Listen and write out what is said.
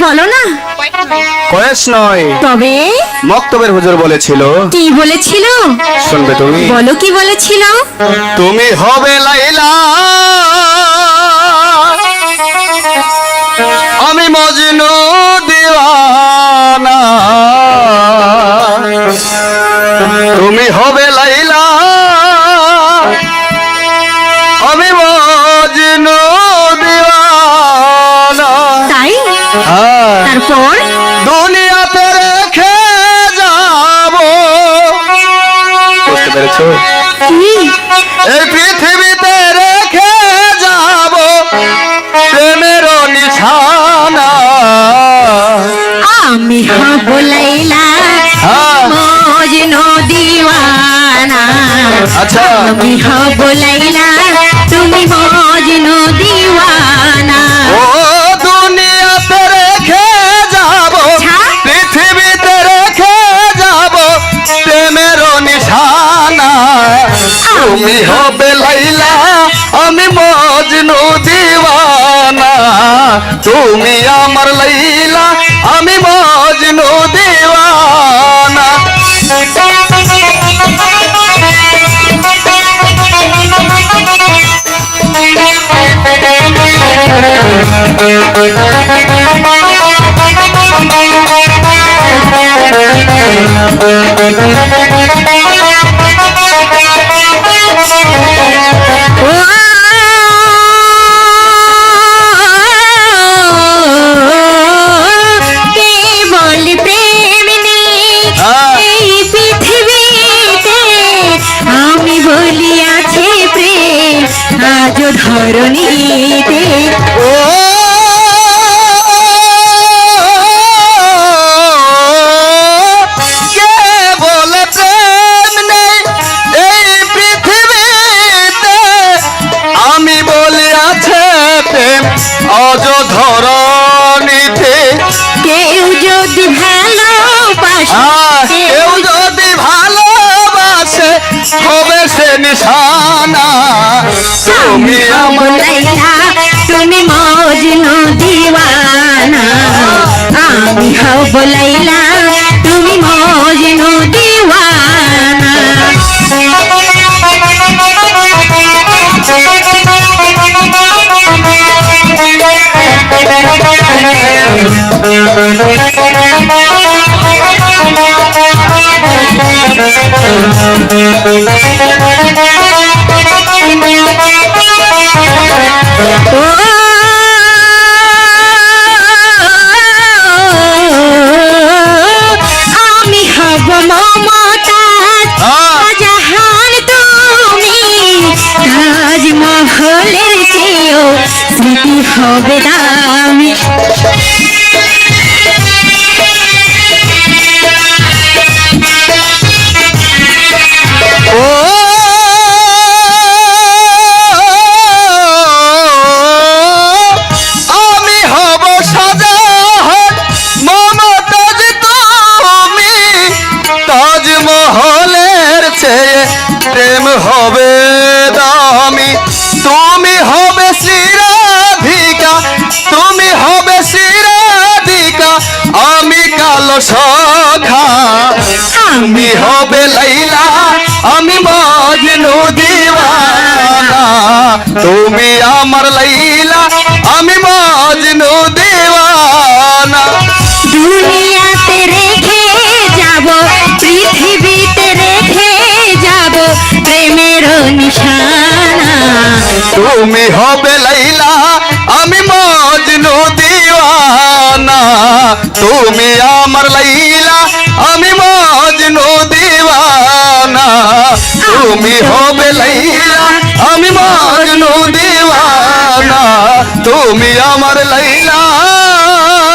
বলো না। কয়েস নয়। তবে? মক্তবের হুজুর বলেছিল। কি বলেছিল? শুনবে তুমি। বলো কি বলেছিল? তুমি হবে লাইলা। এই পৃথিবীতে রেখে যাব প্রেমের নিশানা। আমি হব লাইলা। মজনু দিওয়ানা। আচ্ছা। আমি হব লাইলা তুমি হবে লাইলা আমি মজনু দিওয়ানা তুমি আমার লাইলা Ah! নিশানা। তুমি আমার তুমি মজনু দিওয়ানা। আমি হব লাইলা তুমি মজনু দিওয়ানা। তাজমহলের চেয়েও স্মৃতি হবে দামি। হব। কালো সখা আমি হবে লাইলা আমি মজনু দিওয়ানা। তুমি আমার লাইলা আমি মজনু দিওয়ানা। দুনিয়াতে রেখে যাব পৃথিবীতে রেখে যাব প্রেমের নিশানা। তুমি হবে লাইলা তুমি আমার লাইলা, আমি মজনু দিওয়ানা। তুমি হবে লাইলা, আমি মজনু দিওয়ানা। তুমি আমার লাইলা